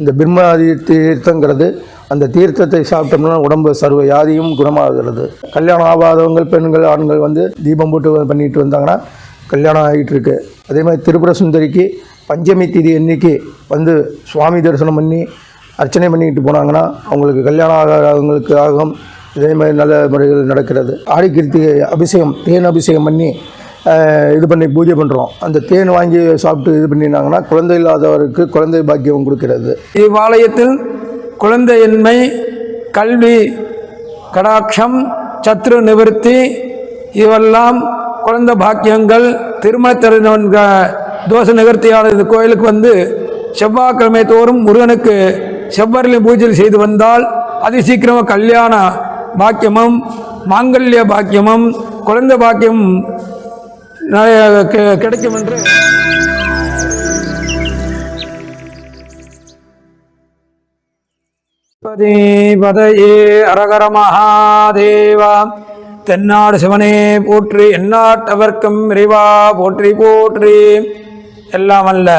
இந்த பிரம்மாதி தீர்த்தங்கிறது அந்த தீர்த்தத்தை சாப்பிட்டோம்னா உடம்பு சர்வ வியாதியும் குணமாகிறது. கல்யாணம் ஆகாதவங்கள் பெண்கள் ஆண்கள் வந்து தீபம் போட்டு பண்ணிட்டு வந்தாங்கன்னா கல்யாணம் ஆகிட்டு இருக்கு அதே மாதிரி திரிபுர சுந்தரிக்கு பஞ்சமி தீதி அன்னைக்கு வந்து சுவாமி தரிசனம் பண்ணி அர்ச்சனை பண்ணிட்டு போனாங்கன்னா அவங்களுக்கு கல்யாணம் ஆகாதவங்களுக்கு ஆகும் இதே மாதிரி நல்ல முறைகள் நடக்கிறது. ஆடி கிருத்திகை அபிஷேகம் தேன் அபிஷேகம் பண்ணி இது பண்ணி பூஜை பண்ணுறோம் அந்த தேன் வாங்கி சாப்பிட்டு இது பண்ணினாங்கன்னா குழந்தை இல்லாதவருக்கு குழந்தை பாக்கியம் கொடுக்கிறது. இவ்வாலயத்தில் குழந்தையின்மை கல்வி கடாட்சம் சத்ரு நிவர்த்தி இவெல்லாம் குழந்தை பாக்கியங்கள் திருமணத்திறன் தோஷ நிவர்த்தியான இந்த கோயிலுக்கு வந்து செவ்வாய்க்கிழமை தோறும் முருகனுக்கு செவ்வரில் பூஜை செய்து வந்தால் அதி சீக்கிரமாக கல்யாண பாக்கியமும் மாங்கல்ய பாக்கியமும் குழந்தை பாக்கியம் கிடைக்கும் என்று. பதையே அரகர மகாதேவா தென்னாடு சிவனே போற்றி எந்நாட்டவர்க்கும் இறைவா போற்றி போற்றி. எல்லாம் அல்ல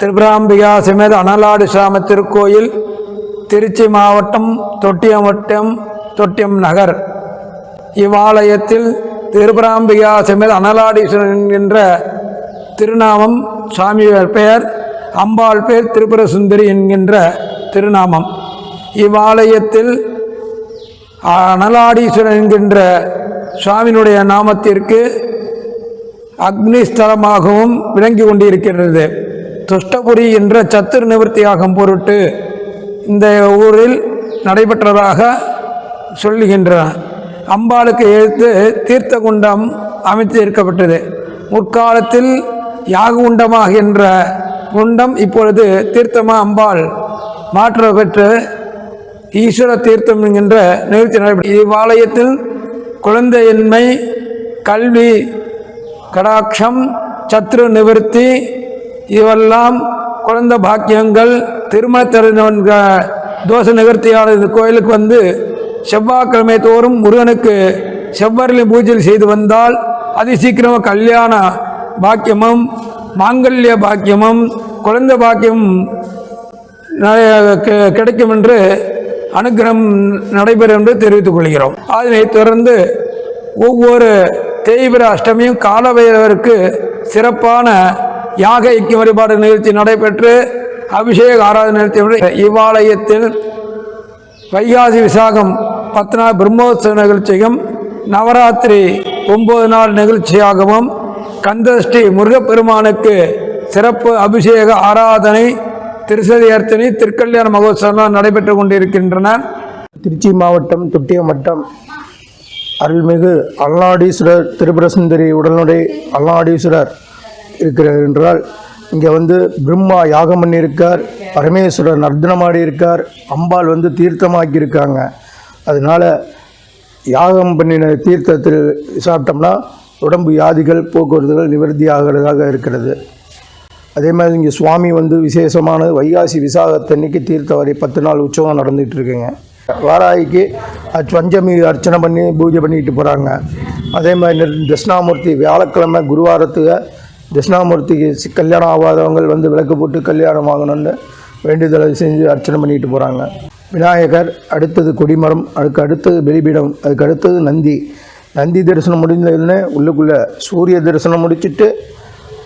திருபிராம்பிகா சிமேத அனலாடு சாம திருக்கோயில் திருச்சி மாவட்டம் தொட்டியம் வட்டம் தொட்டியம் நகர். இவ்வாலயத்தில் திருபராம்பிகா சமேத அனலாடீஸ்வரன் என்கின்ற திருநாமம் சாமியார் பெயர் அம்பாள் பெயர் திரிபுர சுந்தரி என்கின்ற திருநாமம். இவ்வாலயத்தில் அனலாடீஸ்வரன் என்கின்ற சுவாமியினுடைய நாமத்திற்கு அக்னிஸ்தலமாகவும் விளங்கி கொண்டிருக்கிறது துஷ்டபுரி என்ற சத்துரு நிவர்த்தியாகும் பொருட்டு இந்த ஊரில் நடைபெற்றதாக சொல்லுகின்றன. அம்பாளுக்கு எழுத்து தீர்த்த குண்டம் அமைத்து இருக்கப்பட்டது முற்காலத்தில் யாகுண்டமாகின்ற குண்டம் இப்பொழுது தீர்த்தமா அம்பாள் மாற்ற பெற்று ஈஸ்வர தீர்த்தம் என்கின்ற நிகழ்ச்சி நடைபெற்ற இவ்வாலயத்தில் குழந்தையின்மை கல்வி கடாட்சம் சத்ரு நிவர்த்தி இவெல்லாம் குழந்தை பாக்கியங்கள் திருமணத்திறன் தோஷ நிகழ்த்தியாளர் இந்த கோயிலுக்கு வந்து செவ்வாய்க்கிழமை தோறும் முருகனுக்கு செவ்வரளி பூஜை செய்து வந்தால் அதி சீக்கிரமாக கல்யாண பாக்கியமும் மாங்கல்ய பாக்கியமும் குழந்தை பாக்கியமும் கிடைக்கும் என்று அனுக்கிரகம் நடைபெறும் என்று தெரிவித்துக் கொள்கிறோம். அதனைத் தொடர்ந்து ஒவ்வொரு தேய்பிர அஷ்டமியும் காலபைரவருக்கு சிறப்பான யாக ஐக்கிய வழிபாடு நிகழ்ச்சி நடைபெற்று அபிஷேக ஆராதனை நிகழ்ச்சி இவ்வாலயத்தில் வைகாசி விசாகம் பத்து நாள் பிரம்மோத்சவ நிகழ்ச்சியும் நவராத்திரி ஒம்பது நாள் நிகழ்ச்சியாகவும் கந்தஷ்டி முருகப்பெருமானுக்கு சிறப்பு அபிஷேக ஆராதனை திருசதி அர்ச்சனை திருக்கல்யாண மகோத்சவம் நடைபெற்று கொண்டிருக்கின்றன. திருச்சி மாவட்டம் தொட்டியம்பட்டம் அருள்மிகு அல்லாடீஸ்வரர் திரிபுரசுந்தரி உடனுடைய அல்லாடீஸ்வரர் இருக்கிறார் என்றால் இங்கே வந்து பிரம்மா யாகம் பண்ணியிருக்கார் பரமேஸ்வரர் நர்த்தனமாடி இருக்கார் அம்பாள் வந்து தீர்த்தமாக்கி இருக்காங்க அதனால் யாகம் பண்ணின தீர்த்தத்தில் சாப்பிட்டோம்னா உடம்பு வியாதிகள் போக்குவரத்துகள் நிவர்த்தி ஆகிறதாக இருக்கிறது. அதே மாதிரி இங்கே சுவாமி வந்து விசேஷமான வைகாசி விசாகத்தன்னைக்கு தீர்த்தவரை பத்து நாள் உற்சவம் நடந்துகிட்டு இருக்குங்க. வாராய்க்கு பஞ்சமி அர்ச்சனை பண்ணி பூஜை பண்ணிக்கிட்டு போகிறாங்க அதே மாதிரி தட்சிணாமூர்த்தி வியாழக்கிழமை குருவாரத்துக்கு தட்சிணாமூர்த்திக்கு கல்யாணம் ஆகாதவங்கள் வந்து விளக்கு போட்டு கல்யாணம் ஆகணும்னு வேண்டுதலை செஞ்சு அர்ச்சனை பண்ணிக்கிட்டு போகிறாங்க விநாயகர் அடுத்தது கொடிமரம் அதுக்கு அடுத்தது பலிபீடம் அதுக்கு அடுத்தது நந்தி. நந்தி தரிசனம் முடிஞ்சதுன்னு உள்ளுக்குள்ளே சூரிய தரிசனம் முடிச்சிட்டு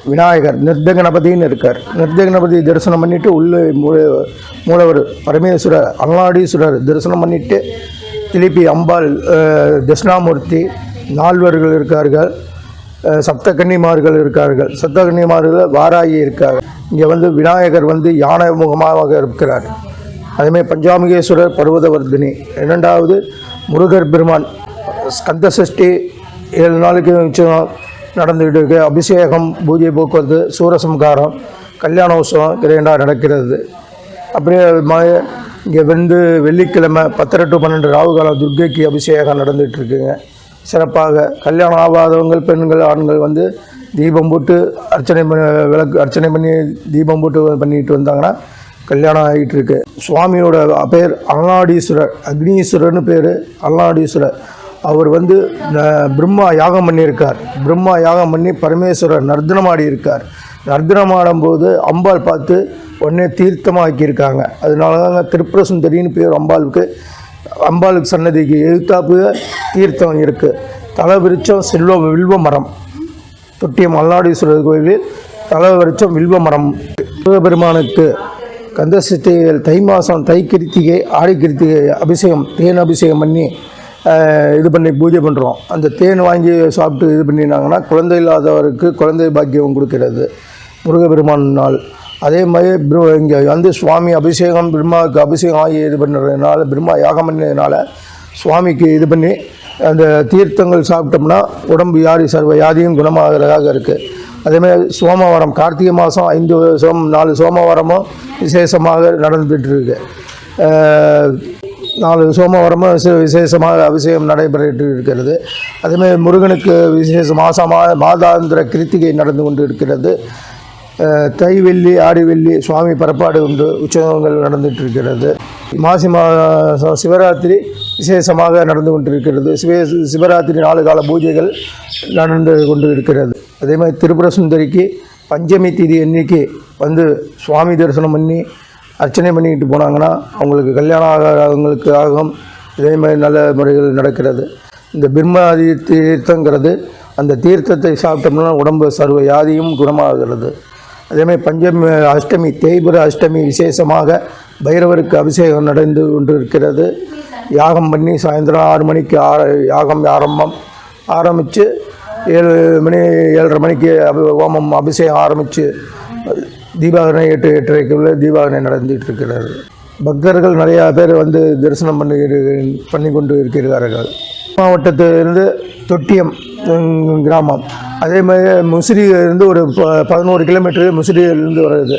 விநாயகர் நிர்தகணபதின்னு இருக்கார். நிர்தகணபதி தரிசனம் பண்ணிவிட்டு உள்ளே மூல- மூலவர் பரமேஸ்வரர் அல்லாடீஸ்வரர் தரிசனம் பண்ணிவிட்டு திருப்பி அம்பாள் தட்சிணாமூர்த்தி நால்வர்கள் இருக்கார்கள் சப்தகன்னிமார்கள் சப்த கன்னிமார்கள் இருக்கார்கள். சப்த கன்னிமார்கள் வாராகி இருக்கார். இங்கே வந்து விநாயகர் வந்து யானை முகமாக இருக்கிறார். அதேமாதிரி பஞ்சாமிகேஸ்வரர் பர்வதவர்தினி. இரண்டாவது முருகர் பெருமான் ஸ்கந்த சஷ்டி ஏழு நாளைக்கு நடந்துக்கிட்டு நடந்துகிட்டு இருக்கு. அபிஷேகம் பூஜை போக்குவரத்து சூரசம்காரம் கல்யாண உற்சவம் இரண்டாக நடக்கிறது. அப்படியே இங்கே வந்து வெள்ளிக்கிழமை பத்தரை டு பன்னெண்டு ராகுகாலம் துர்க்கைக்கு அபிஷேகம் நடந்துகிட்டு இருக்குங்க. சிறப்பாக கல்யாணம் ஆகாதவங்கள் பெண்கள் ஆண்கள் வந்து தீபம் போட்டு அர்ச்சனை பண்ணி விளக்கு அர்ச்சனை பண்ணி தீபம் போட்டு பண்ணிட்டு வந்தாங்கன்னா கல்யாணம் ஆகிட்டு இருக்கு சுவாமியோட பேர் அருணாடீஸ்வரர் அக்னீஸ்வரர்னு பேர். அருணாடீஸ்வரர். அவர் வந்து பிரம்மா யாகம் பண்ணியிருக்கார். பிரம்மா யாகம் பண்ணி பரமேஸ்வரர் நர்தனமாடி இருக்கார் நர்த்தனமாடும் போது அம்பாள் பார்த்து உடனே தீர்த்தமாக்கியிருக்காங்க. அதனால தாங்க திரிபுர சுந்தரின்னு பேர் அம்பாளுக்கு அம்பாளுக்கு சன்னதிக்கு எழுத்தாப்பு தீர்த்தம் இருக்குது தலை விருச்சம் செல்வ வில்வ மரம். தொட்டியம் மல்லாடீஸ்வரர் கோயிலில் தலை விருச்சம் வில்வ மரம். சிவபெருமானுக்கு கந்தசஷ்டிகள் தை மாதம் தை கிருத்திகை ஆடி கிருத்திகை அபிஷேகம் தேன் அபிஷேகம் பண்ணி இது பண்ணி பூஜை பண்ணுறோம் அந்த தேன் வாங்கி சாப்பிட்டு இது பண்ணினாங்கன்னா குழந்தை இல்லாதவருக்கு குழந்தை பாக்கியம் கொடுக்கிறது. முருகபெருமான் நாள். அதே மாதிரி இங்கே வந்து சுவாமி அபிஷேகம் பிரம்மாவுக்கு அபிஷேகம் ஆகி இது பண்ணுறதுனால பிரம்மா யாகம் பண்ணதுனால சுவாமிக்கு இது பண்ணி அந்த தீர்த்தங்கள் சாப்பிட்டோம்னா உடம்பு யாரி சர்வ யாதியும் குணமாகிறதாக இருக்குது அதேமாதிரி சோமவாரம் கார்த்திகை மாதம் ஐந்து சோம் நாலு சோமவாரமும் விசேஷமாக நடந்துட்டு இருக்கு நாலு சோமவாரமும் விசேஷமாக அபிஷேகம் நடைபெற்று இருக்கிறது அதேமாதிரி முருகனுக்கு விசேஷ மாதமாக மாதாந்திர கிருத்திகை நடந்து கொண்டு இருக்கிறது தை வெள்ளி ஆடி வெள்ளி சுவாமி பரப்பாடு உண்டு உற்சவங்கள் நடந்துட்டு இருக்கிறது மாசி மாதம் சிவராத்திரி விசேஷமாக நடந்து கொண்டிருக்கிறது. சிவ சிவராத்திரி நாலு கால பூஜைகள் நடந்து கொண்டு இருக்கிறது அதே மாதிரி திரிபுர சுந்தரிக்கு பஞ்சமி தீதி அன்னைக்கு வந்து சுவாமி தரிசனம் பண்ணி அர்ச்சனை பண்ணிக்கிட்டு போனாங்கன்னா அவங்களுக்கு கல்யாணம் ஆகாதவங்களுக்கு ஆகும். இதே மாதிரி நல்ல முறைகள் நடக்கிறது. இந்த பிரம்மாதி தீர்த்தங்கிறது அந்த தீர்த்தத்தை சாப்பிட்டோம்னா உடம்பு சர்வ வியாதியும் குணமாகிறது. அதேமாதிரி பஞ்சமி அஷ்டமி தேய்புர அஷ்டமி விசேஷமாக பைரவருக்கு அபிஷேகம் நடந்து கொண்டு இருக்கிறது யாகம் பண்ணி சாயந்தரம் ஆறு மணிக்கு ஆர யாகம் ஆரம்பம் ஆரம்பித்து ஏழு மணி ஏழரை மணிக்கு அபி ஹோமம் அபிஷேகம் ஆரம்பித்து தீபாவளி எட்டு எட்டரைக்குள்ளே தீபாவளி நடந்துகிட்டு இருக்கிறார் பக்தர்கள் நிறையா பேர் வந்து தரிசனம் பண்ணி பண்ணி கொண்டு இருக்கிறார்கள். மாவட்டத்திலிருந்து தொட்டியம் கிராமம். அதே மாதிரி முசிறியிலிருந்து ஒரு ப- பதினோரு கிலோமீட்டர் முசிறியிலிருந்து வருது.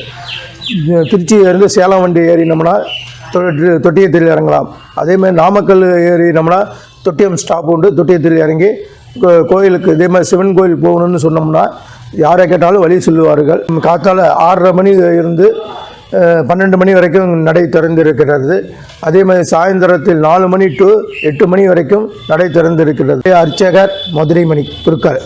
திருச்சியிலேருந்து சேலம் வண்டி ஏறினோம்னா தொட்டியத்தில் இறங்கலாம். அதேமாதிரி நாமக்கல் ஏறினோம்னா தொட்டியம் ஸ்டாப் உண்டு தொட்டியத்தில் இறங்கி கோயிலுக்கு இதே மாதிரி சிவன் கோயில் போகணும்னு சொன்னோம்னா யாரை கேட்டாலும் வழி சொல்லுவார்கள். காத்தால ஆறரை மணி இருந்து பன்னெண்டு மணி வரைக்கும் நடை திறந்திருக்கிறது. அதே மாதிரி சாயந்தரத்தில் நாலு மணி டு எட்டு மணி வரைக்கும் நடை திறந்திருக்கிறது. அர்ச்சகர் மதுரை மணி குருக்கர்.